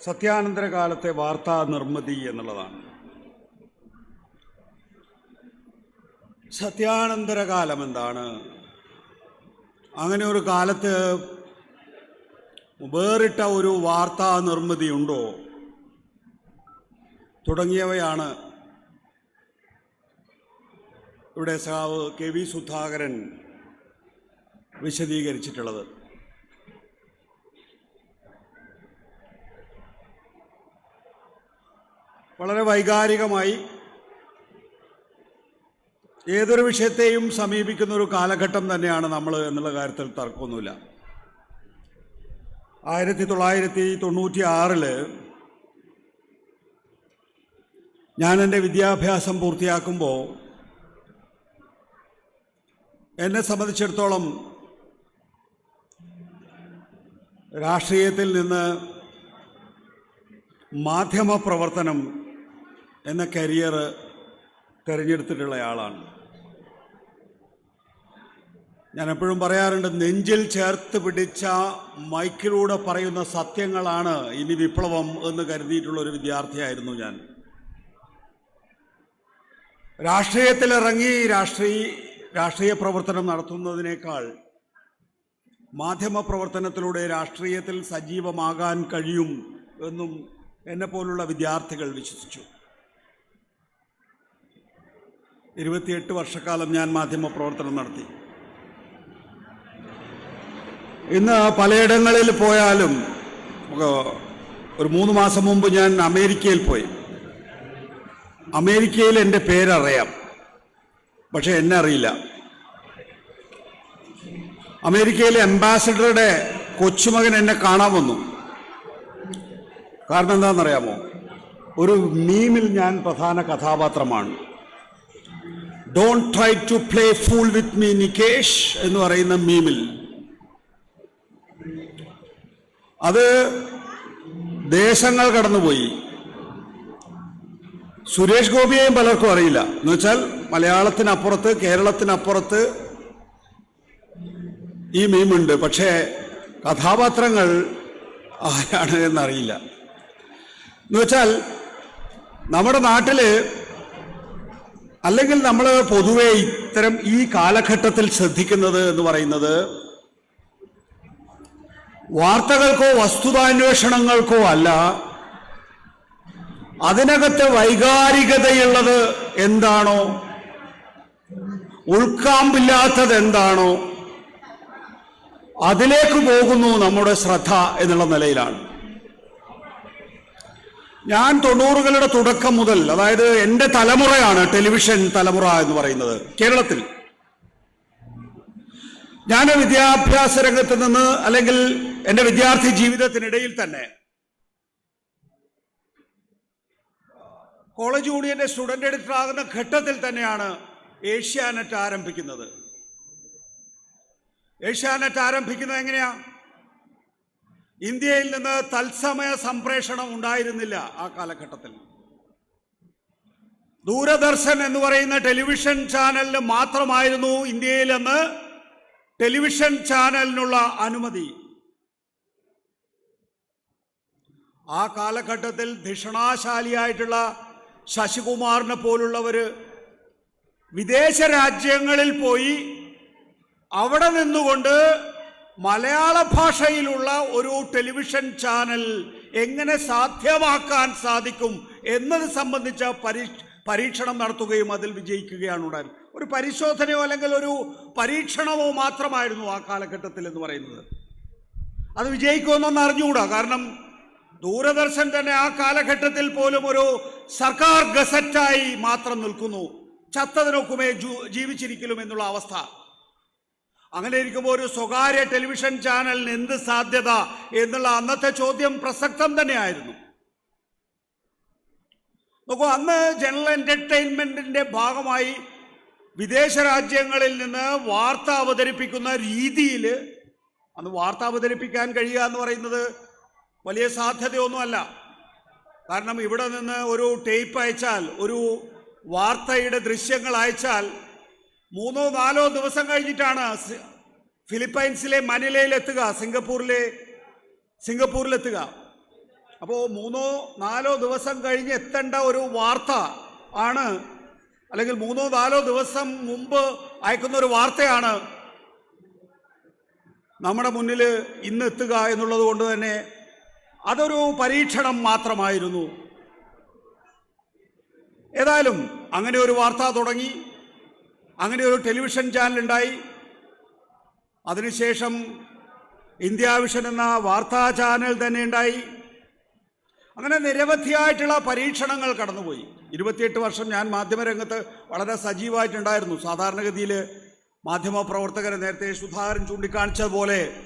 സത്യാനന്തര കാലത്തെ വാർത്താ നിർമ്മിതി എന്നുള്ളതാണ്. സത്യാനന്തര കാലം എന്താണ്? അങ്ങനെ ഒരു കാലത്ത് വേറിട്ട ഒരു വാർത്താ നിർമ്മിതി ഉണ്ടോ? തുടങ്ങിയവയാണ് ഇവിടെ സഹാവ് കെ വി സുധാകരൻ വിശദീകരിച്ചിട്ടുള്ളത്. വളരെ വൈകാരികമായി ഏതൊരു വിഷയത്തെയും സമീപിക്കുന്ന ഒരു കാലഘട്ടം തന്നെയാണ് നമ്മൾ എന്നുള്ള കാര്യത്തിൽ തർക്കമൊന്നുമില്ല. ആയിരത്തി തൊള്ളായിരത്തി തൊണ്ണൂറ്റി ആറിൽ ഞാൻ എന്റെ വിദ്യാഭ്യാസം പൂർത്തിയാക്കുമ്പോൾ എന്നെ സംബന്ധിച്ചിടത്തോളം രാഷ്ട്രീയത്തിൽ നിന്ന് മാധ്യമപ്രവർത്തനം എന്ന കരിയർ തിരഞ്ഞെടുത്തിട്ടുള്ള ആളാണ് ഞാൻ എപ്പോഴും പറയാറുണ്ട് നെഞ്ചിൽ ചേർത്ത് പിടിച്ച മൈക്കിലൂടെ പറയുന്ന സത്യങ്ങളാണ് ഇനി വിപ്ലവം എന്ന് കരുതിയിട്ടുള്ള ഒരു വിദ്യാർത്ഥിയായിരുന്നു ഞാൻ. രാഷ്ട്രീയത്തിലിറങ്ങി രാഷ്ട്രീയ രാഷ്ട്രീയ പ്രവർത്തനം നടത്തുന്നതിനേക്കാൾ മാധ്യമ പ്രവർത്തനത്തിലൂടെ രാഷ്ട്രീയത്തിൽ സജീവമാകാൻ കഴിയും എന്നും എന്നെപ്പോലുള്ള വിദ്യാർത്ഥികൾ വിശ്വസിച്ചു. ഇരുപത്തിയെട്ട് വർഷക്കാലം ഞാൻ മാധ്യമ പ്രവർത്തനം നടത്തി. ഇന്ന് പലയിടങ്ങളിൽ പോയാലും ഒരു മൂന്ന് മാസം മുമ്പ് ഞാൻ അമേരിക്കയിൽ പോയി. അമേരിക്കയിൽ എന്റെ പേരറിയാം പക്ഷെ എന്നെ അറിയില്ല. അമേരിക്കയിലെ അംബാസഡറുടെ കൊച്ചുമകൻ എന്നെ കാണാൻ വന്നു. കാരണം എന്താണെന്നറിയാമോ? ഒരു മീമിൽ ഞാൻ പ്രധാന കഥാപാത്രമാണ്. Don't try to play fool with me Nikesh എന്ന് പറയുന്ന മീമിൽ അത് ദേശങ്ങൾ കടന്നുപോയി. സുരേഷ് ഗോപിയെയും പലർക്കും അറിയില്ല. എന്ന് വെച്ചാൽ മലയാളത്തിനപ്പുറത്ത് കേരളത്തിനപ്പുറത്ത് ഈ മീമുണ്ട് പക്ഷേ കഥാപാത്രങ്ങൾ ആരാണ് എന്നറിയില്ല. എന്നുവെച്ചാൽ നമ്മുടെ നാട്ടിൽ അല്ലെങ്കിൽ നമ്മൾ പൊതുവെ ഇത്തരം ഈ കാലഘട്ടത്തിൽ ശ്രദ്ധിക്കുന്നത് എന്ന് പറയുന്നത് വാർത്തകൾക്കോ വസ്തുതാന്വേഷണങ്ങൾക്കോ അല്ല അതിനകത്ത് വൈകാരികതയുള്ളത് എന്താണോ ഉൾക്കാമ്പില്ലാത്തത് എന്താണോ അതിലേക്ക് പോകുന്നു നമ്മുടെ ശ്രദ്ധ എന്നുള്ള നിലയിലാണ്. ഞാൻ തൊണ്ണൂറുകളുടെ തുടക്കം മുതൽ അതായത് എന്റെ തലമുറയാണ് ടെലിവിഷൻ തലമുറ എന്ന് പറയുന്നത് കേരളത്തിൽ. ഞാൻ വിദ്യാഭ്യാസ രംഗത്ത് നിന്ന് അല്ലെങ്കിൽ എന്റെ വിദ്യാർത്ഥി ജീവിതത്തിനിടയിൽ തന്നെ കോളേജ് യൂണിയന്റെ സ്റ്റുഡന്റ് എഡിറ്റർ ആകുന്ന ഘട്ടത്തിൽ തന്നെയാണ് ഏഷ്യാനെറ്റ് ആരംഭിക്കുന്നത്. ഏഷ്യാനെറ്റ് ആരംഭിക്കുന്നത് എങ്ങനെയാ? ഇന്ത്യയിൽ നിന്ന് തത്സമയ സംപ്രേഷണം ഉണ്ടായിരുന്നില്ല ആ കാലഘട്ടത്തിൽ. ദൂരദർശൻ എന്ന് പറയുന്ന ടെലിവിഷൻ ചാനലിന് മാത്രമായിരുന്നു ഇന്ത്യയിൽ നിന്ന് ടെലിവിഷൻ ചാനലിനുള്ള അനുമതി. ആ കാലഘട്ടത്തിൽ ധിഷണാശാലിയായിട്ടുള്ള ശശികുമാറിനെ പോലുള്ളവര് വിദേശ രാജ്യങ്ങളിൽ പോയി അവിടെ നിന്നുകൊണ്ട് മലയാള ഭാഷയിലുള്ള ഒരു ടെലിവിഷൻ ചാനൽ എങ്ങനെ സാധ്യമാക്കാൻ സാധിക്കും എന്നത് സംബന്ധിച്ച പരീക്ഷ പരീക്ഷണം നടത്തുകയും അതിൽ വിജയിക്കുകയാണ് ഉണ്ടായത്. ഒരു പരിശോധനയോ അല്ലെങ്കിൽ ഒരു പരീക്ഷണമോ മാത്രമായിരുന്നു ആ കാലഘട്ടത്തിൽ എന്ന് പറയുന്നത്. അത് വിജയിക്കുമെന്നൊന്ന് അറിഞ്ഞുകൂടാ? കാരണം ദൂരദർശൻ തന്നെ ആ കാലഘട്ടത്തിൽ പോലും ഒരു സർക്കാർ ഗസറ്റായി മാത്രം നിൽക്കുന്നു. ചത്തതിനൊക്കുമേ ജീവിച്ചിരിക്കലും എന്നുള്ള അവസ്ഥ. അങ്ങനെ ഇരിക്കുമ്പോൾ ഒരു സ്വകാര്യ ടെലിവിഷൻ ചാനലിന് എന്ത് സാധ്യത എന്നുള്ള അന്നത്തെ ചോദ്യം പ്രസക്തം തന്നെയായിരുന്നു. നോക്കൂ അന്ന് ജനറൽ എന്റർടൈൻമെന്റിന്റെ ഭാഗമായി വിദേശ രാജ്യങ്ങളിൽ നിന്ന് വാർത്ത അവതരിപ്പിക്കുന്ന രീതിയിൽ അന്ന് വാർത്ത അവതരിപ്പിക്കാൻ കഴിയുക എന്ന് പറയുന്നത് വലിയ സാധ്യതയൊന്നുമല്ല. കാരണം ഇവിടെ നിന്ന് ഒരു ടേപ്പ് അയച്ചാൽ ഒരു വാർത്തയുടെ ദൃശ്യങ്ങൾ അയച്ചാൽ മൂന്നോ നാലോ ദിവസം കഴിഞ്ഞിട്ടാണ് ഫിലിപ്പൈൻസിലെ മനിലയിലെത്തുക സിംഗപ്പൂരിലെ സിംഗപ്പൂരിലെത്തുക. അപ്പോൾ മൂന്നോ നാലോ ദിവസം കഴിഞ്ഞ് എത്തേണ്ട ഒരു വാർത്ത ആണ് അല്ലെങ്കിൽ മൂന്നോ നാലോ ദിവസം മുമ്പ് അയക്കുന്ന ഒരു വാർത്തയാണ് നമ്മുടെ മുന്നിൽ ഇന്ന് എത്തുക എന്നുള്ളത് കൊണ്ട് തന്നെ അതൊരു പരീക്ഷണം മാത്രമായിരുന്നു. ഏതായാലും അങ്ങനെ ഒരു വാർത്ത തുടങ്ങി. അങ്ങനെ ഒരു ടെലിവിഷൻ ചാനൽ ഉണ്ടായി അതിനുശേഷം ഇന്ത്യ വിഷൻ എന്ന വാർത്താ ചാനൽ തന്നെ ഉണ്ടായി. അങ്ങനെ നിരവധിയായിട്ടുള്ള പരീക്ഷണങ്ങൾ കടന്നുപോയി. ഇരുപത്തിയെട്ട് വർഷം ഞാൻ മാധ്യമരംഗത്ത് വളരെ സജീവമായിട്ടുണ്ടായിരുന്നു. സാധാരണഗതിയിൽ മാധ്യമപ്രവർത്തകരെ നേരത്തെ സുധാകരൻ ചൂണ്ടിക്കാണിച്ചതുപോലെ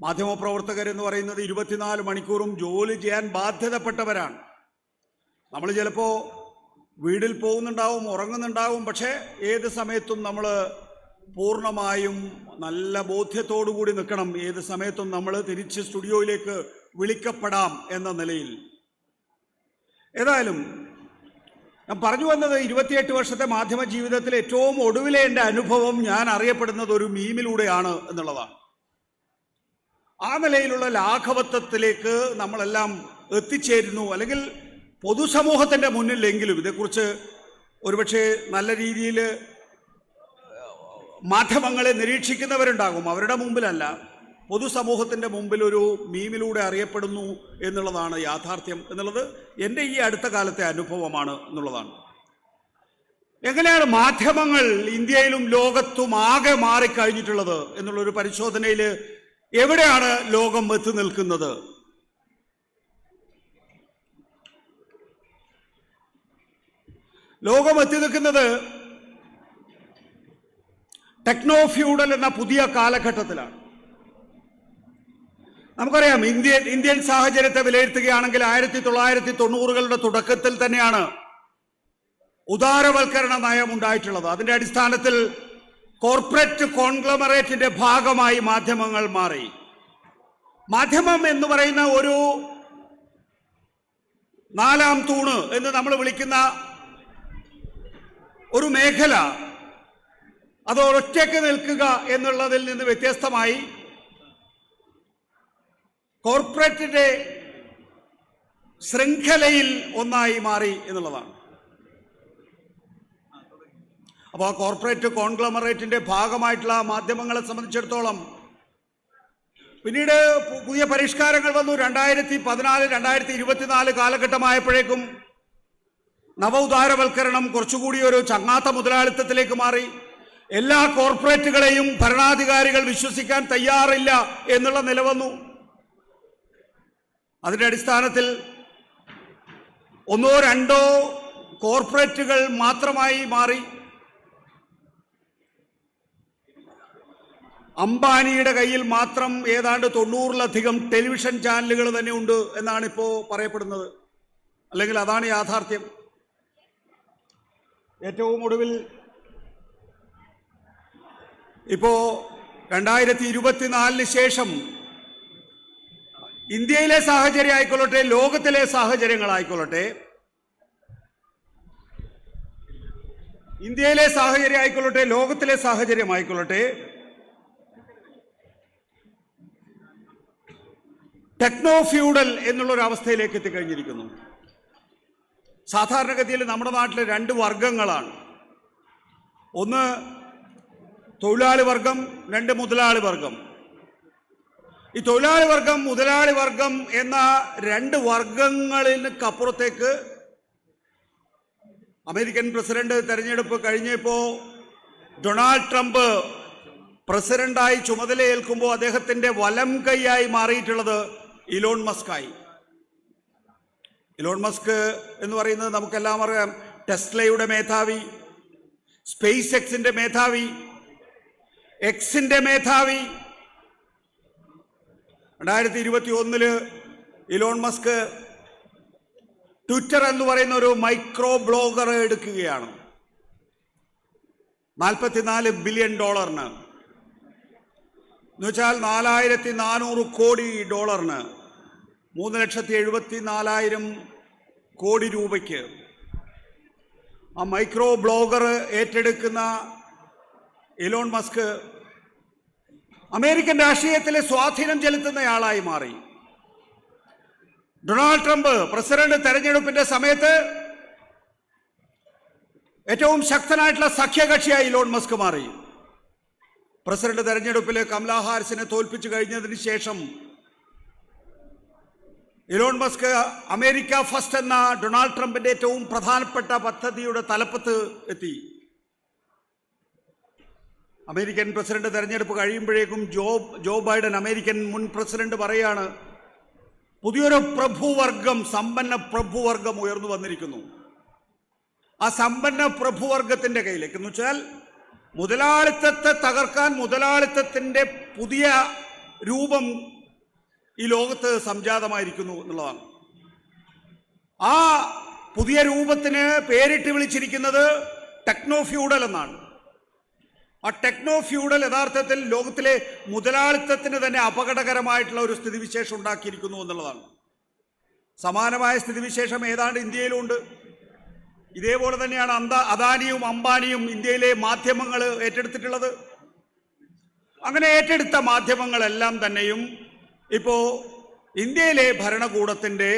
മാധ്യമപ്രവർത്തകരെന്ന് പറയുന്നത് ഇരുപത്തിനാല് മണിക്കൂറും ജോലി ചെയ്യാൻ ബാധ്യതപ്പെട്ടവരാണ്. നമ്മൾ ചിലപ്പോൾ വീട്ടിൽ പോകുന്നുണ്ടാവും ഉറങ്ങുന്നുണ്ടാവും പക്ഷേ ഏത് സമയത്തും നമ്മൾ പൂർണമായും നല്ല ബോധ്യത്തോടു കൂടി നിൽക്കണം. ഏത് സമയത്തും നമ്മൾ തിരിച്ച് സ്റ്റുഡിയോയിലേക്ക് വിളിക്കപ്പെടാം എന്ന നിലയിൽ. ഏതായാലും ഞാൻ പറഞ്ഞു വന്നത് ഇരുപത്തിയെട്ട് വർഷത്തെ മാധ്യമ ജീവിതത്തിൽ ഏറ്റവും ഒടുവിലെ എന്റെ അനുഭവം ഞാൻ അറിയപ്പെടുന്നത് ഒരു മീമിലൂടെയാണ് എന്നുള്ളതാണ്. ആ നിലയിലുള്ള ലാഘവത്വത്തിലേക്ക് നമ്മളെല്ലാം എത്തിച്ചേരുന്നു. അല്ലെങ്കിൽ പൊതുസമൂഹത്തിന്റെ മുന്നിലെങ്കിലും ഇതേക്കുറിച്ച് ഒരുപക്ഷെ നല്ല രീതിയിൽ മാധ്യമങ്ങളെ നിരീക്ഷിക്കുന്നവരുണ്ടാകും. അവരുടെ മുമ്പിലല്ല. പൊതുസമൂഹത്തിന്റെ മുമ്പിൽ ഒരു മീമിലൂടെ അറിയപ്പെടുന്നു എന്നുള്ളതാണ് യാഥാർത്ഥ്യം എന്നുള്ളത് എന്റെ ഈ അടുത്ത കാലത്തെ അനുഭവമാണ് എന്നുള്ളതാണ്. എങ്ങനെയാണ് മാധ്യമങ്ങൾ ഇന്ത്യയിലും ലോകത്തും ആകെ മാറിക്കഴിഞ്ഞിട്ടുള്ളത് എന്നുള്ളൊരു പരിശോധനയിൽ എവിടെയാണ് ലോകം എത്തി നിൽക്കുന്നത്? ലോകം എത്തി നിൽക്കുന്നത് ടെക്നോ ഫ്യൂഡൽ എന്ന പുതിയ കാലഘട്ടത്തിലാണ്. നമുക്കറിയാം ഇന്ത്യൻ ഇന്ത്യൻ സാഹചര്യത്തെ വിലയിരുത്തുകയാണെങ്കിൽ ആയിരത്തി തൊള്ളായിരത്തി തൊണ്ണൂറുകളുടെ തുടക്കത്തിൽ തന്നെയാണ് ഉദാരവൽക്കരണ നയം ഉണ്ടായിട്ടുള്ളത്. അതിന്റെ അടിസ്ഥാനത്തിൽ കോർപ്പറേറ്റ് കോൺഗ്ലമറേറ്റിന്റെ ഭാഗമായി മാധ്യമങ്ങൾ മാറി. മാധ്യമം എന്ന് പറയുന്ന ഒരു നാലാം തൂണ് എന്ന് നമ്മൾ വിളിക്കുന്ന ഒരു മേഖല അത് ഒറ്റയ്ക്ക് നിൽക്കുക എന്നുള്ളതിൽ നിന്ന് വ്യത്യസ്തമായി കോർപ്പറേറ്റിന്റെ ശൃംഖലയിൽ ഒന്നായി മാറി എന്നുള്ളതാണ്. അപ്പോൾ കോർപ്പറേറ്റ് കോൺഗ്ലമറേറ്റിന്റെ ഭാഗമായിട്ടുള്ള മാധ്യമങ്ങളെ സംബന്ധിച്ചിടത്തോളം പിന്നീട് പുതിയ പരിഷ്കാരങ്ങൾ വന്നു. രണ്ടായിരത്തി പതിനാല് രണ്ടായിരത്തി ഇരുപത്തിനാല് കാലഘട്ടമായപ്പോഴേക്കും നവോദാരവൽക്കരണം കുറച്ചുകൂടി ഒരു ചങ്ങാത്ത മുതലാളിത്തത്തിലേക്ക് മാറി. എല്ലാ കോർപ്പറേറ്റുകളെയും ഭരണാധികാരികൾ വിശ്വസിക്കാൻ തയ്യാറില്ല എന്നുള്ള നിലവന്നു അതിന്റെ അടിസ്ഥാനത്തിൽ ഒന്നോ രണ്ടോ കോർപ്പറേറ്റുകൾ മാത്രമായി മാറി. അംബാനിയുടെ കയ്യിൽ മാത്രം ഏതാണ്ട് തൊണ്ണൂറിലധികം ടെലിവിഷൻ ചാനലുകൾ തന്നെ ഉണ്ട് എന്നാണ് ഇപ്പോൾ പറയപ്പെടുന്നത്. അല്ലെങ്കിൽ അതാണ് യാഥാർത്ഥ്യം. ഏറ്റവും ഒടുവിൽ ഇപ്പോ രണ്ടായിരത്തി ഇരുപത്തിനാലിന് ശേഷം ഇന്ത്യയിലെ സാഹചര്യം ആയിക്കൊള്ളട്ടെ ലോകത്തിലെ സാഹചര്യങ്ങളായിക്കൊള്ളട്ടെ ഇന്ത്യയിലെ സാഹചര്യം ആയിക്കൊള്ളട്ടെ ലോകത്തിലെ സാഹചര്യം ആയിക്കൊള്ളട്ടെ ടെക്നോ ഫ്യൂഡൽ എന്നുള്ളൊരു അവസ്ഥയിലേക്ക് എത്തിക്കഴിഞ്ഞിരിക്കുന്നു. സാധാരണഗതിയിൽ നമ്മുടെ നാട്ടിൽ രണ്ട് വർഗങ്ങളാണ് ഒന്ന് തൊഴിലാളി വർഗം രണ്ട് മുതലാളി വർഗം. ഈ തൊഴിലാളി വർഗം മുതലാളി വർഗം എന്ന രണ്ട് വർഗങ്ങളിനപ്പുറത്തേക്ക് അമേരിക്കൻ പ്രസിഡന്റ് തെരഞ്ഞെടുപ്പ് കഴിഞ്ഞപ്പോൾ ഡൊണാൾഡ് ട്രംപ് പ്രസിഡന്റായി ചുമതലയേൽക്കുമ്പോൾ അദ്ദേഹത്തിന്റെ വലം കൈയായി മാറിയിട്ടുള്ളത് ഇലോൺ മസ്കായി. ഇലോൺ മസ്ക് എന്ന് പറയുന്നത് നമുക്കെല്ലാം അറിയാം. ടെസ്ലയുടെ മേധാവി സ്പേസ് എക്സിന്റെ മേധാവി എക്സിന്റെ മേധാവി. രണ്ടായിരത്തി ഇരുപത്തി ഒന്നിൽ ഇലോൺ മസ്ക് ട്വിറ്റർ എന്ന് പറയുന്ന ഒരു മൈക്രോ ബ്ലോഗർ എടുക്കുകയാണ്. നാൽപ്പത്തിനാല് ബില്യൺ ഡോളറിന്. എന്നുവെച്ചാൽ നാലായിരത്തി നാനൂറ് കോടി ഡോളറിന്. മൂന്ന് ലക്ഷത്തി എഴുപത്തി നാലായിരം കോടി രൂപയ്ക്ക് ആ മൈക്രോ ബ്ലോഗർ ഏറ്റെടുക്കുന്ന എലോൺ മസ്ക് അമേരിക്കൻ രാഷ്ട്രീയത്തിലെ സ്വാധീനം ചെലുത്തുന്നയാളായി മാറി. ഡൊണാൾഡ് ട്രംപ് പ്രസിഡന്റ് തെരഞ്ഞെടുപ്പിന്റെ സമയത്ത് ഏറ്റവും ശക്തനായിട്ടുള്ള സഖ്യകക്ഷിയായി ഇലോൺ മസ്ക് മാറി. പ്രസിഡന്റ് തെരഞ്ഞെടുപ്പിൽ കമലാ ഹാരിസിനെ തോൽപ്പിച്ചു കഴിഞ്ഞതിന് ശേഷം ഇലോൺ മസ്ക് അമേരിക്ക ഫസ്റ്റ് എന്ന ഡൊണാൾഡ് ട്രംപിന്റെ ഏറ്റവും പ്രധാനപ്പെട്ട പദ്ധതിയുടെ തലപ്പത്ത് എത്തി. അമേരിക്കൻ പ്രസിഡന്റ് തെരഞ്ഞെടുപ്പ് കഴിയുമ്പോഴേക്കും ജോ ജോ ബൈഡൻ അമേരിക്കൻ മുൻ പ്രസിഡന്റ് പറയാണ് പുതിയൊരു പ്രഭുവർഗം സമ്പന്ന പ്രഭുവർഗം ഉയർന്നു വന്നിരിക്കുന്നു. ആ സമ്പന്ന പ്രഭുവർഗത്തിന്റെ കയ്യിലേക്ക്. എന്ന് വെച്ചാൽ മുതലാളിത്തത്തെ തകർക്കാൻ മുതലാളിത്തത്തിന്റെ പുതിയ രൂപം ഈ ലോകത്ത് സംജാതമായിരിക്കുന്നു എന്നുള്ളതാണ്. ആ പുതിയ രൂപത്തിന് പേരിട്ട് വിളിച്ചിരിക്കുന്നത് ടെക്നോ ഫ്യൂഡൽ എന്നാണ്. ആ ടെക്നോ ഫ്യൂഡൽ യഥാർത്ഥത്തിൽ ലോകത്തിലെ മുതലാളിത്തത്തിന് തന്നെ അപകടകരമായിട്ടുള്ള ഒരു സ്ഥിതിവിശേഷം ഉണ്ടാക്കിയിരിക്കുന്നു എന്നുള്ളതാണ്. സമാനമായ സ്ഥിതിവിശേഷം ഏതാണ്ട് ഇന്ത്യയിലുണ്ട്. ഇതേപോലെ തന്നെയാണ് അന്ത അദാനിയും അംബാനിയും ഇന്ത്യയിലെ മാധ്യമങ്ങൾ ഏറ്റെടുത്തിട്ടുള്ളത്. അങ്ങനെ ഏറ്റെടുത്ത മാധ്യമങ്ങളെല്ലാം തന്നെയും ഇപ്പോ ഇന്ത്യയിലെ ഭരണകൂടത്തിന്റെ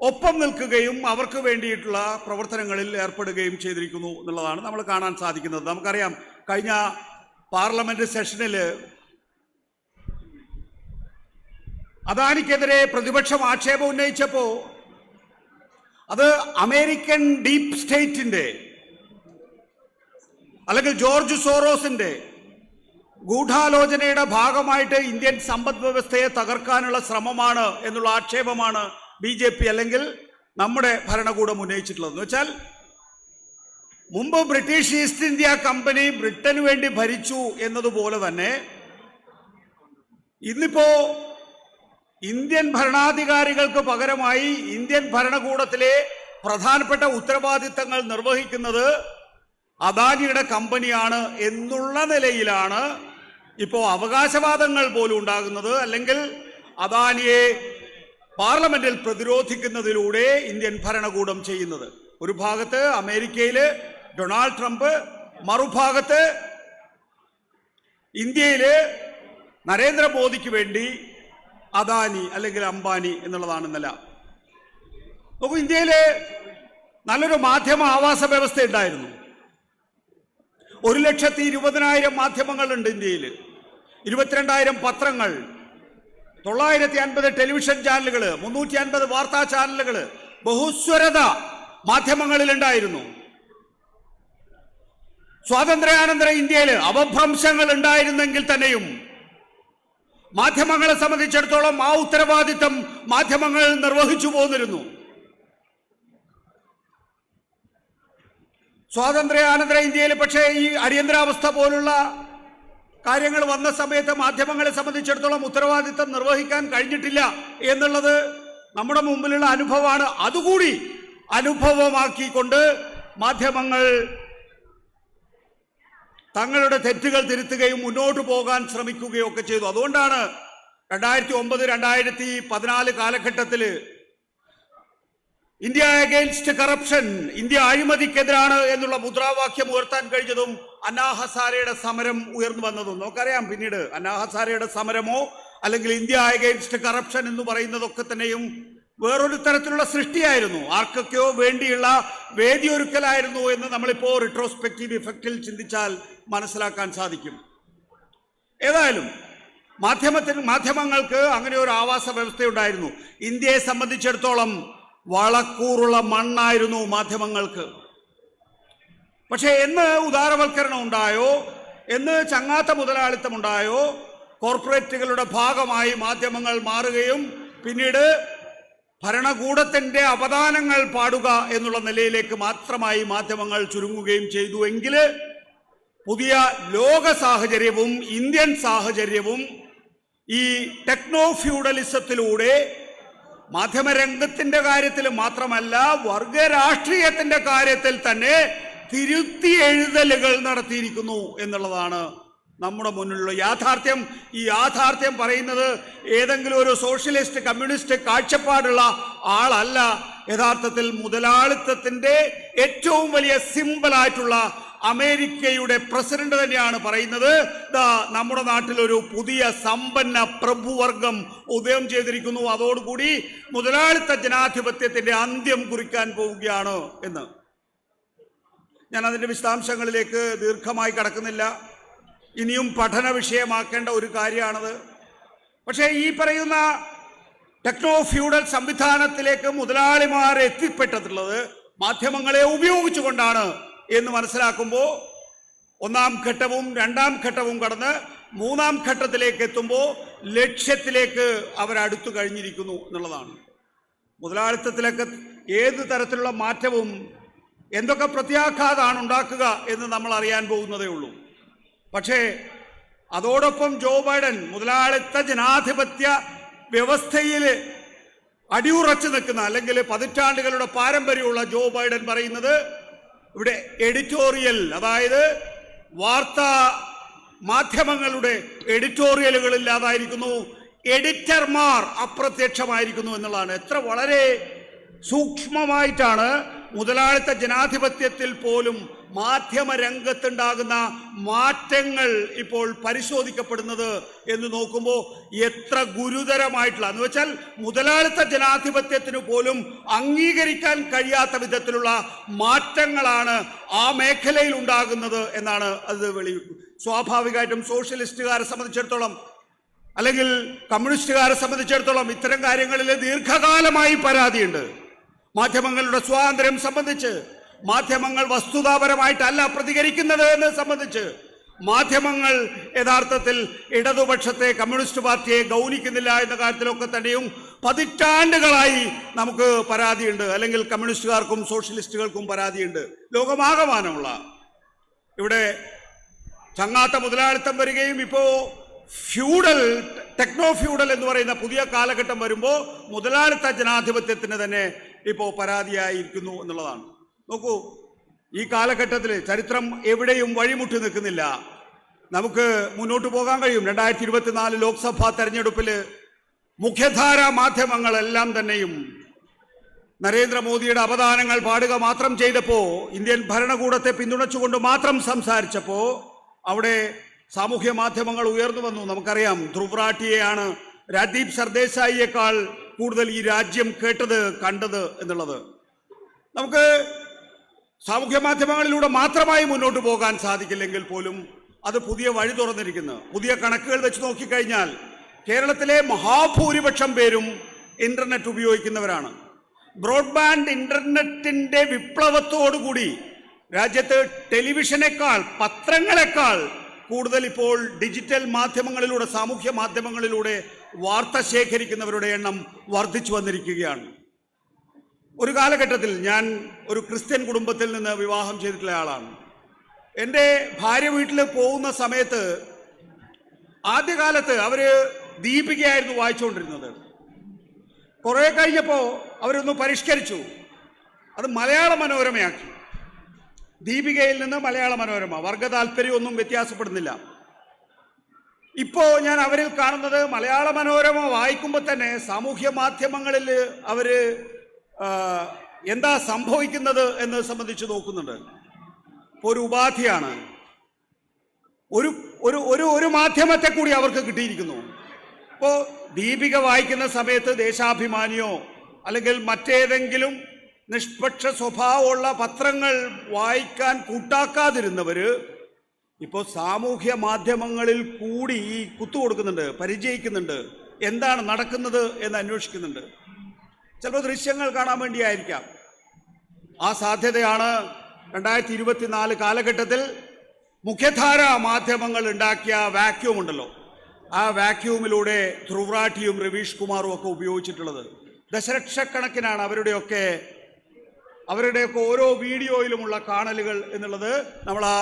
ഒപ്പം നിൽക്കുകയും അവർക്ക് വേണ്ടിയിട്ടുള്ള പ്രവർത്തനങ്ങളിൽ ഏർപ്പെടുകയും ചെയ്തിരിക്കുന്നു എന്നുള്ളതാണ് നമ്മൾ കാണാൻ സാധിക്കുന്നത്. നമുക്കറിയാം കഴിഞ്ഞ പാർലമെന്റ് സെഷനിൽ അദാനിക്കെതിരെ പ്രതിപക്ഷം ആക്ഷേപം ഉന്നയിച്ചപ്പോൾ അത് അമേരിക്കൻ ഡീപ് സ്റ്റേറ്റിന്റെ അല്ലെങ്കിൽ ജോർജ് സോറോസിന്റെ ഗൂഢാലോചനയുടെ ഭാഗമായിട്ട് ഇന്ത്യൻ സമ്പദ് വ്യവസ്ഥയെ തകർക്കാനുള്ള ശ്രമമാണ് എന്നുള്ള ആക്ഷേപമാണ് ബി ജെ പി അല്ലെങ്കിൽ നമ്മുടെ ഭരണകൂടം ഉന്നയിച്ചിട്ടുള്ളത് എന്ന് വെച്ചാൽ മുമ്പ് ബ്രിട്ടീഷ് ഈസ്റ്റ് ഇന്ത്യ കമ്പനി ബ്രിട്ടന് വേണ്ടി ഭരിച്ചു എന്നതുപോലെ തന്നെ ഇന്നിപ്പോ ഇന്ത്യൻ ഭരണാധികാരികൾക്ക് പകരമായി ഇന്ത്യൻ ഭരണകൂടത്തിലെ പ്രധാനപ്പെട്ട ഉത്തരവാദിത്തങ്ങൾ നിർവഹിക്കുന്നത് അദാനിയുടെ കമ്പനിയാണ് എന്നുള്ള നിലയിലാണ് ഇപ്പോൾ അവകാശവാദങ്ങൾ പോലും ഉണ്ടാകുന്നത് അല്ലെങ്കിൽ അദാനിയെ പാർലമെന്റിൽ പ്രതിരോധിക്കുന്നതിലൂടെ ഇന്ത്യൻ ഭരണകൂടം ചെയ്യുന്നത്. ഒരു ഭാഗത്ത് അമേരിക്കയിൽ ഡൊണാൾഡ് ട്രംപ് മറുഭാഗത്ത് ഇന്ത്യയിൽ നരേന്ദ്രമോദിക്ക് വേണ്ടി അദാനി അല്ലെങ്കിൽ അംബാനി എന്നുള്ളതാണ് നില നോക്കൂ ഇന്ത്യയിൽ നല്ലൊരു മാധ്യമ ആവാസ വ്യവസ്ഥ ഉണ്ടായിരുന്നു. ഒരു ലക്ഷത്തി ഇരുപതിനായിരം മാധ്യമങ്ങളുണ്ട് ഇന്ത്യയിൽ ഇരുപത്തിരണ്ടായിരം പത്രങ്ങൾ തൊള്ളായിരത്തി അൻപത് ടെലിവിഷൻ ചാനലുകൾ മുന്നൂറ്റി അൻപത് വാർത്താ ചാനലുകൾ ബഹുസ്വരത മാധ്യമങ്ങളിൽ ഉണ്ടായിരുന്നു സ്വാതന്ത്ര്യാനന്തര ഇന്ത്യയിൽ അവഭ്രംശങ്ങൾ ഉണ്ടായിരുന്നെങ്കിൽ തന്നെയും മാധ്യമങ്ങളെ സംബന്ധിച്ചിടത്തോളം ആ ഉത്തരവാദിത്തം മാധ്യമങ്ങൾ നിർവഹിച്ചു പോന്നിരുന്നു. സ്വാതന്ത്ര്യാനന്തര ഇന്ത്യയിൽ പക്ഷേ ഈ അടിയന്തരാവസ്ഥ പോലുള്ള കാര്യങ്ങൾ വന്ന സമയത്ത് മാധ്യമങ്ങളെ സംബന്ധിച്ചിടത്തോളം ഉത്തരവാദിത്തം നിർവഹിക്കാൻ കഴിഞ്ഞിട്ടില്ല എന്നുള്ളത് നമ്മുടെ മുമ്പിലുള്ള അനുഭവമാണ്. അതുകൂടി അനുഭവമാക്കിക്കൊണ്ട് മാധ്യമങ്ങൾ തങ്ങളുടെ തെറ്റുകൾ തിരുത്തുകയും മുന്നോട്ട് പോകാൻ ശ്രമിക്കുകയും ഒക്കെ ചെയ്തു. അതുകൊണ്ടാണ് രണ്ടായിരത്തി ഒമ്പത് രണ്ടായിരത്തി പതിനാല് കാലഘട്ടത്തിൽ ഇന്ത്യ അഗെയിൻസ്റ്റ് കറപ്ഷൻ ഇന്ത്യ അഴിമതിക്കെതിരാണ് എന്നുള്ള മുദ്രാവാക്യം ഉയർത്താൻ കഴിഞ്ഞതും അനാഹസാരയുടെ സമരം ഉയർന്നു വന്നതും. നമുക്കറിയാം പിന്നീട് അനാഹസാരയുടെ സമരമോ അല്ലെങ്കിൽ ഇന്ത്യ അഗെയിൻസ്റ്റ് കറപ്ഷൻ എന്ന് പറയുന്നതൊക്കെ തന്നെയും വേറൊരു തരത്തിലുള്ള സൃഷ്ടിയായിരുന്നു. ആർക്കൊക്കെയോ വേണ്ടിയുള്ള വേദിയൊരുക്കലായിരുന്നു എന്ന് നമ്മളിപ്പോ റിട്രോസ്പെക്റ്റീവ് ഇഫക്റ്റിൽ ചിന്തിച്ചാൽ മനസ്സിലാക്കാൻ സാധിക്കും. ഏതായാലും മാധ്യമത്തിന് മാധ്യമങ്ങൾക്ക് അങ്ങനെ ഒരു ആവാസ വ്യവസ്ഥയുണ്ടായിരുന്നു. ഇന്ത്യയെ സംബന്ധിച്ചിടത്തോളം വളക്കൂറുള്ള മണ്ണായിരുന്നു മാധ്യമങ്ങൾക്ക്. പക്ഷേ എന്ന് ഉദാരവൽക്കരണം ഉണ്ടായോ? എന്ന് ചങ്ങാത്ത മുതലാളിത്തം ഉണ്ടായോ? കോർപ്പറേറ്റുകളുടെ ഭാഗമായി മാധ്യമങ്ങൾ മാറുകയും പിന്നീട് ഭരണകൂടത്തിന്റെ അവദാനങ്ങൾ പാടുക എന്നുള്ള നിലയിലേക്ക് മാത്രമായി മാധ്യമങ്ങൾ ചുരുങ്ങുകയും ചെയ്തുവെങ്കിൽ പുതിയ ലോക സാഹചര്യവും ഇന്ത്യൻ സാഹചര്യവും ഈ ടെക്നോ ഫ്യൂഡലിസത്തിലൂടെ മാധ്യമരംഗത്തിന്റെ കാര്യത്തിൽ മാത്രമല്ല വർഗ രാഷ്ട്രീയത്തിന്റെ കാര്യത്തിൽ തന്നെ തിരുത്തി എഴുതലുകൾ നടത്തിയിരിക്കുന്നു എന്നുള്ളതാണ് നമ്മുടെ മുന്നിലുള്ള യാഥാർത്ഥ്യം. ഈ യാഥാർത്ഥ്യം പറയുന്നത് ഏതെങ്കിലും ഒരു സോഷ്യലിസ്റ്റ് കമ്മ്യൂണിസ്റ്റ് കാഴ്ചപ്പാടുള്ള ആളല്ല. യഥാർത്ഥത്തിൽ മുതലാളിത്തത്തിന്റെ ഏറ്റവും വലിയ സിമ്പിളായിട്ടുള്ള അമേരിക്കയുടെ പ്രസിഡന്റ് തന്നെയാണ് പറയുന്നത്. നമ്മുടെ നാട്ടിൽ ഒരു പുതിയ സമ്പന്ന പ്രഭുവർഗം ഉദയം ചെയ്തിരിക്കുന്നു. അതോടുകൂടി മുതലാളിത്ത ജനാധിപത്യത്തിന്റെ അന്ത്യം കുറിക്കാൻ പോവുകയാണ് എന്ന്. ഞാൻ അതിന്റെ വിശദാംശങ്ങളിലേക്ക് ദീർഘമായി കടക്കുന്നില്ല. ഇനിയും പഠന വിഷയമാക്കേണ്ട ഒരു കാര്യമാണത്. പക്ഷേ ഈ പറയുന്ന ടെക്നോ ഫ്യൂഡൽ സംവിധാനത്തിലേക്ക് മുതലാളിമാർ എത്തിപ്പെട്ടിട്ടുള്ളത് മാധ്യമങ്ങളെ ഉപയോഗിച്ചുകൊണ്ടാണ്. എന്ന് മനസ്സിലാക്കുമ്പോൾ ഒന്നാം ഘട്ടവും രണ്ടാം ഘട്ടവും കടന്ന് മൂന്നാം ഘട്ടത്തിലേക്ക് എത്തുമ്പോൾ ലക്ഷ്യത്തിലേക്ക് അവരടുത്തു കഴിഞ്ഞിരിക്കുന്നു എന്നുള്ളതാണ്. മുതലാളിത്തത്തിലൊക്കെ ഏത് തരത്തിലുള്ള മാറ്റവും എന്തൊക്കെ പ്രത്യാഘാതമാണ് ഉണ്ടാക്കുക എന്ന് നമ്മൾ അറിയാൻ പോകുന്നതേ ഉള്ളൂ. പക്ഷേ അതോടൊപ്പം ജോ ബൈഡൻ മുതലാളിത്ത ജനാധിപത്യ വ്യവസ്ഥയിൽ അടിയുറച്ചു നിൽക്കുന്ന അല്ലെങ്കിൽ പതിറ്റാണ്ടുകളുടെ പാരമ്പര്യമുള്ള ജോ ബൈഡൻ പറയുന്നത് ഇവിടെ എഡിറ്റോറിയൽ അതായത് വാർത്താ മാധ്യമങ്ങളുടെ എഡിറ്റോറിയലുകൾ ഇല്ലാതായിരിക്കുന്നു. എഡിറ്റർമാർ അപ്രത്യക്ഷമായിരിക്കുന്നു എന്നുള്ളതാണ്. എത്ര വളരെ സൂക്ഷ്മമായിട്ടാണ് മുതലാളിത്ത ജനാധിപത്യത്തിൽ പോലും മാധ്യമ രംഗത്തുണ്ടാകുന്ന മാറ്റങ്ങൾ ഇപ്പോൾ പരിശോധിക്കപ്പെടുന്നത് എന്ന് നോക്കുമ്പോൾ എത്ര ഗുരുതരമായിട്ടുള്ള എന്ന് വെച്ചാൽ മുതലാളിത്ത ജനാധിപത്യത്തിന് പോലും അംഗീകരിക്കാൻ കഴിയാത്ത വിധത്തിലുള്ള മാറ്റങ്ങളാണ് ആ മേഖലയിൽ ഉണ്ടാകുന്നത് എന്നാണ് അത് വെളി സ്വാഭാവികമായിട്ടും സോഷ്യലിസ്റ്റുകാരെ സംബന്ധിച്ചിടത്തോളം അല്ലെങ്കിൽ കമ്മ്യൂണിസ്റ്റുകാരെ സംബന്ധിച്ചിടത്തോളം ഇത്തരം കാര്യങ്ങളിൽ ദീർഘകാലമായി പരാതിയുണ്ട്. മാധ്യമങ്ങളുടെ സ്വാതന്ത്ര്യം സംബന്ധിച്ച് മാധ്യമങ്ങൾ വസ്തുതാപരമായിട്ടല്ല പ്രതികരിക്കുന്നത് എന്ന് സംബന്ധിച്ച് മാധ്യമങ്ങൾ യഥാർത്ഥത്തിൽ ഇടതുപക്ഷത്തെ കമ്മ്യൂണിസ്റ്റ് പാർട്ടിയെ ഗൗനിക്കുന്നില്ല എന്ന കാര്യത്തിലൊക്കെ തന്നെയും പതിറ്റാണ്ടുകളായി നമുക്ക് പരാതിയുണ്ട്. അല്ലെങ്കിൽ കമ്മ്യൂണിസ്റ്റുകാർക്കും സോഷ്യലിസ്റ്റുകൾക്കും പരാതിയുണ്ട്. ലോകമാകമാനമുള്ള. ഇവിടെ ചങ്ങാത്ത മുതലാളിത്തം വരികയും ഇപ്പോ ഫ്യൂഡൽ ടെക്നോ ഫ്യൂഡൽ എന്ന് പറയുന്ന പുതിയ കാലഘട്ടം വരുമ്പോൾ മുതലാളിത്ത ജനാധിപത്യത്തിന് തന്നെ ഇപ്പോൾ പരാതിയായിരിക്കുന്നു എന്നുള്ളതാണ്. നോക്കൂ ഈ കാലഘട്ടത്തിൽ ചരിത്രം എവിടെയും വഴിമുട്ടി നിൽക്കുന്നില്ല. നമുക്ക് മുന്നോട്ട് പോകാൻ കഴിയും. രണ്ടായിരത്തി ഇരുപത്തിനാല് ലോക്സഭാ തെരഞ്ഞെടുപ്പിൽ മുഖ്യധാര മാധ്യമങ്ങളെല്ലാം തന്നെയും നരേന്ദ്രമോദിയുടെ അവദാനങ്ങൾ പാടുക മാത്രം ചെയ്തപ്പോൾ ഇന്ത്യൻ ഭരണകൂടത്തെ പിന്തുണച്ചുകൊണ്ട് മാത്രം സംസാരിച്ചപ്പോ അവിടെ സാമൂഹ്യ മാധ്യമങ്ങൾ ഉയർന്നു വന്നു. നമുക്കറിയാം ധ്രുവ്രാട്ടിയെയാണ് രാജ്ദീപ് സർദേശായിയേക്കാൾ കൂടുതൽ ഈ രാജ്യം കേട്ടത് കണ്ടത് എന്നുള്ളത്. നമുക്ക് സാമൂഹ്യ മാധ്യമങ്ങളിലൂടെ മാത്രമായി മുന്നോട്ട് പോകാൻ സാധിക്കില്ലെങ്കിൽ പോലും അത് പുതിയ വഴി തുറന്നിരിക്കുന്നു. പുതിയ കണക്കുകൾ വെച്ച് നോക്കിക്കഴിഞ്ഞാൽ കേരളത്തിലെ മഹാഭൂരിപക്ഷം പേരും ഇന്റർനെറ്റ് ഉപയോഗിക്കുന്നവരാണ്. ബ്രോഡ്ബാൻഡ് ഇന്റർനെറ്റിന്റെ വിപ്ലവത്തോടുകൂടി രാജ്യത്ത് ടെലിവിഷനേക്കാൾ പത്രങ്ങളെക്കാൾ കൂടുതൽ ഇപ്പോൾ ഡിജിറ്റൽ മാധ്യമങ്ങളിലൂടെ സാമൂഹ്യ മാധ്യമങ്ങളിലൂടെ വാർത്ത ശേഖരിക്കുന്നവരുടെ എണ്ണം വർദ്ധിച്ചു വന്നിരിക്കുകയാണ്. ഒരു കാലഘട്ടത്തിൽ ഞാൻ ഒരു ക്രിസ്ത്യൻ കുടുംബത്തിൽ നിന്ന് വിവാഹം ചെയ്തിട്ടുള്ള ആളാണ്. എന്റെ ഭാര്യ വീട്ടിൽ പോകുന്ന സമയത്ത് ആദ്യകാലത്ത് അവർ ദീപികയായിരുന്നു വായിച്ചുകൊണ്ടിരുന്നത്. കുറേ കഴിഞ്ഞപ്പോൾ അവരൊന്ന് പരിഷ്കരിച്ചു. അത് മലയാള മനോരമയാക്കി. ദീപികയിൽ നിന്ന് മലയാള മനോരമ. വർഗ താല്പര്യമൊന്നും വ്യത്യാസപ്പെടുന്നില്ല. ഇപ്പോൾ ഞാൻ അവരിൽ കാണുന്നത് മലയാള മനോരമ വായിക്കുമ്പോൾ തന്നെ സാമൂഹ്യ മാധ്യമങ്ങളിൽ അവർ ആ, എന്താ സംഭവിക്കുന്നത് എന്ന് സംബന്ധിച്ച് നോക്കുന്നുണ്ട്. ഒരു ഉപാധിയാണ്. ഒരു ഒരു ഒരു ഒരു മാധ്യമത്തെ കൂടി അവർക്ക് കിട്ടിയിരിക്കുന്നു. ഇപ്പോ ദീപിക വായിക്കുന്ന സമയത്ത് ദേശാഭിമാനിയോ അല്ലെങ്കിൽ മറ്റേതെങ്കിലും നിഷ്പക്ഷ സ്വഭാവമുള്ള പത്രങ്ങൾ വായിക്കാൻ കൂട്ടാക്കാതിരുന്നവര് ഇപ്പോൾ സാമൂഹ്യ മാധ്യമങ്ങളിൽ കൂടി ഈ കുത്തു കൊടുക്കുന്നുണ്ട് പരിചയിക്കുന്നുണ്ട്. എന്താണ് നടക്കുന്നത് എന്ന് അന്വേഷിക്കുന്നുണ്ട്. ചിലപ്പോൾ ദൃശ്യങ്ങൾ കാണാൻ വേണ്ടിയായിരിക്കാം. ആ സാധ്യതയാണ് രണ്ടായിരത്തി ഇരുപത്തിനാല് കാലഘട്ടത്തിൽ മുഖ്യധാര മാധ്യമങ്ങൾ ഉണ്ടാക്കിയ വാക്യൂം ഉണ്ടല്ലോ. ആ വാക്യൂമിലൂടെ ധ്രുവ്രാഠിയും രവീഷ് കുമാറും ഒക്കെ ഉപയോഗിച്ചിട്ടുള്ളത്. ദശലക്ഷക്കണക്കിനാണ് അവരുടെയൊക്കെ അവരുടെയൊക്കെ ഓരോ വീഡിയോയിലുമുള്ള കാണലുകൾ എന്നുള്ളത് നമ്മൾ ആ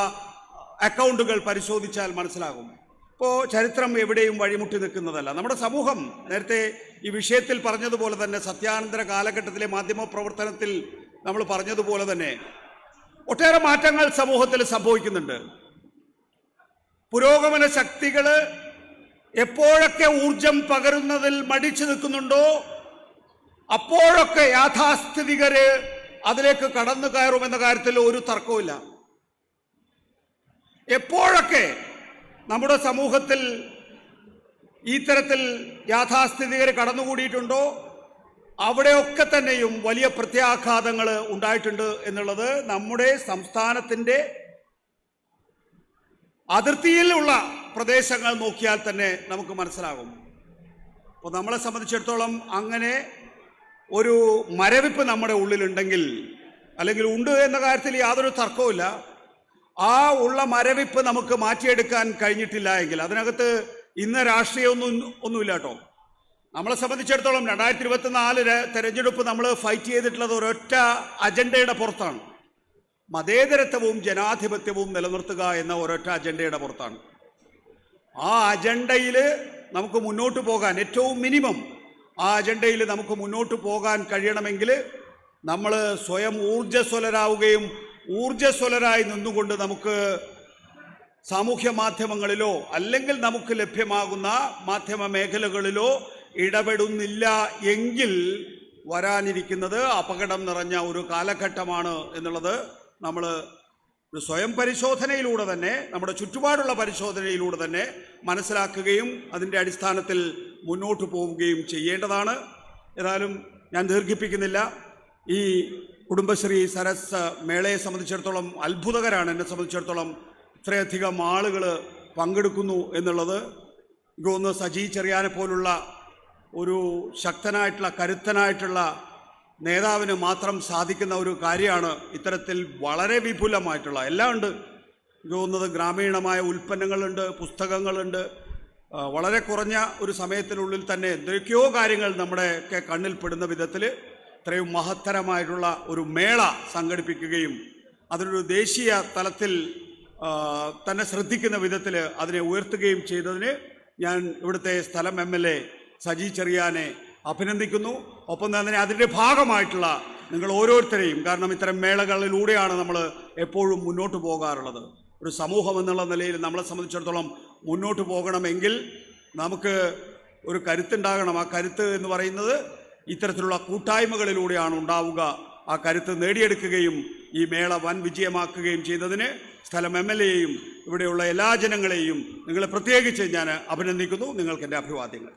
അക്കൗണ്ടുകൾ പരിശോധിച്ചാൽ മനസ്സിലാകും. ഇപ്പോൾ ചരിത്രം എവിടെയും വഴിമുട്ടി നിൽക്കുന്നതല്ല. നമ്മുടെ സമൂഹം നേരത്തെ ഈ വിഷയത്തിൽ പറഞ്ഞതുപോലെ തന്നെ സത്യാനന്തര കാലഘട്ടത്തിലെ മാധ്യമ പ്രവർത്തനത്തിൽ നമ്മൾ പറഞ്ഞതുപോലെ തന്നെ ഒട്ടേറെ മാറ്റങ്ങൾ സമൂഹത്തിൽ സംഭവിക്കുന്നുണ്ട്. പുരോഗമന ശക്തികൾ എപ്പോഴൊക്കെ ഊർജം പകരുന്നതിൽ മടിച്ചു നിൽക്കുന്നുണ്ടോ അപ്പോഴൊക്കെ യാഥാസ്ഥിതികര് അതിലേക്ക് കടന്നു കയറുമെന്ന കാര്യത്തിൽ ഒരു തർക്കവുമില്ല. എപ്പോഴൊക്കെ നമ്മുടെ സമൂഹത്തിൽ ഈ തരത്തിൽ യാഥാസ്ഥിതികർ കടന്നുകൂടിയിട്ടുണ്ടോ? അവിടെയൊക്കെ തന്നെയും വലിയ പ്രത്യാഘാതങ്ങൾ ഉണ്ടായിട്ടുണ്ട് എന്നുള്ളത് നമ്മുടെ സംസ്ഥാനത്തിന്റെ അതിർത്തിയിലുള്ള പ്രദേശങ്ങൾ നോക്കിയാൽ തന്നെ നമുക്ക് മനസ്സിലാകും. അപ്പോൾ നമ്മളെ സംബന്ധിച്ചിടത്തോളം അങ്ങനെ ഒരു മരവിപ്പ് നമ്മുടെ ഉള്ളിലുണ്ടെങ്കിൽ അല്ലെങ്കിൽ ഉണ്ട് എന്ന കാര്യത്തിൽ യാതൊരു തർക്കവുമില്ല. ആ ഉള്ള മരവിപ്പ് നമുക്ക് മാറ്റിയെടുക്കാൻ കഴിഞ്ഞിട്ടില്ല എങ്കിൽ അതിനകത്ത് ഇന്ന് രാഷ്ട്രീയമൊന്നും ഒന്നുമില്ല കേട്ടോ. നമ്മളെ സംബന്ധിച്ചിടത്തോളം രണ്ടായിരത്തി ഇരുപത്തി നാല് തെരഞ്ഞെടുപ്പ് നമ്മൾ ഫൈറ്റ് ചെയ്തിട്ടുള്ളത് ഒരൊറ്റ അജണ്ടയുടെ പുറത്താണ്. മതേതരത്വവും ജനാധിപത്യവും നിലനിർത്തുക എന്ന ഒരൊറ്റ അജണ്ടയുടെ പുറത്താണ്. ആ അജണ്ടയിൽ നമുക്ക് മുന്നോട്ട് പോകാൻ ഏറ്റവും മിനിമം ആ അജണ്ടയിൽ നമുക്ക് മുന്നോട്ട് പോകാൻ കഴിയണമെങ്കിൽ നമ്മൾ സ്വയം ഊർജസ്വലരാവുകയും ഊർജസ്വലരായി നിന്നുകൊണ്ട് നമുക്ക് സാമൂഹ്യ മാധ്യമങ്ങളിലോ അല്ലെങ്കിൽ നമുക്ക് ലഭ്യമാകുന്ന മാധ്യമ മേഖലകളിലോ ഇടപെടുന്നില്ല എങ്കിൽ വരാനിരിക്കുന്നത് അപകടം നിറഞ്ഞ ഒരു കാലഘട്ടമാണ് എന്നുള്ളത് നമ്മൾ സ്വയം പരിശോധനയിലൂടെ തന്നെ നമ്മുടെ ചുറ്റുപാടുള്ള പരിശോധനയിലൂടെ തന്നെ മനസ്സിലാക്കുകയും അതിന്റെ അടിസ്ഥാനത്തിൽ മുന്നോട്ട് പോവുകയും ചെയ്യേണ്ടതാണ്. ഏതായാലും ഞാൻ ദീർഘിപ്പിക്കുന്നില്ല. ഈ കുടുംബശ്രീ സരസ് മേളയെ സംബന്ധിച്ചിടത്തോളം അത്ഭുതകരാണ്. എന്നെ സംബന്ധിച്ചിടത്തോളം ഇത്രയധികം ആളുകൾ പങ്കെടുക്കുന്നു എന്നുള്ളത് എനിക്ക് സജി ചെറിയാനെ പോലുള്ള ഒരു ശക്തനായിട്ടുള്ള കരുത്തനായിട്ടുള്ള നേതാവിന് മാത്രം സാധിക്കുന്ന ഒരു കാര്യമാണ് ഇത്തരത്തിൽ വളരെ വിപുലമായിട്ടുള്ള. എല്ലാം ഉണ്ട്. എനിക്ക് തോന്നുന്നത് ഗ്രാമീണമായ ഉൽപ്പന്നങ്ങളുണ്ട് പുസ്തകങ്ങളുണ്ട്. വളരെ കുറഞ്ഞ ഒരു സമയത്തിനുള്ളിൽ തന്നെ എന്തൊക്കെയോ കാര്യങ്ങൾ നമ്മുടെ ഒക്കെ കണ്ണിൽപ്പെടുന്ന വിധത്തിൽ ഇത്രയും മഹത്തരമായിട്ടുള്ള ഒരു മേള സംഘടിപ്പിക്കുകയും അതിനൊരു ദേശീയ തലത്തിൽ തന്നെ ശ്രദ്ധിക്കുന്ന വിധത്തിൽ അതിനെ ഉയർത്തുകയും ചെയ്തതിന് ഞാൻ ഇവിടുത്തെ സ്ഥലം എം എൽ എ സജി ചെറിയാനെ അഭിനന്ദിക്കുന്നു. ഒപ്പം തന്നെ അതിന്റെ ഭാഗമായിട്ടുള്ള നിങ്ങൾ ഓരോരുത്തരെയും കാരണം ഇത്തരം മേളകളിലൂടെയാണ് നമ്മൾ എപ്പോഴും മുന്നോട്ട് പോകാറുള്ളത്. ഒരു സമൂഹം എന്നുള്ള നിലയിൽ നമ്മളെ സംബന്ധിച്ചിടത്തോളം മുന്നോട്ട് പോകണമെങ്കിൽ നമുക്ക് ഒരു കരുത്തുണ്ടാകണം. ആ കരുത്ത് എന്ന് പറയുന്നത് ഇത്തരത്തിലുള്ള കൂട്ടായ്മകളിലൂടെയാണ് ഉണ്ടാവുക. ആ കരുത്ത് നേടിയെടുക്കുകയും ഈ മേള വൻ വിജയമാക്കുകയും ചെയ്തതിന് സ്ഥലം എം എൽ എയും ഇവിടെയുള്ള എല്ലാ ജനങ്ങളെയും നിങ്ങളെ പ്രത്യേകിച്ച് ഞാൻ അഭിനന്ദിക്കുന്നു. നിങ്ങൾക്ക് എന്റെ അഭിവാദ്യങ്ങൾ.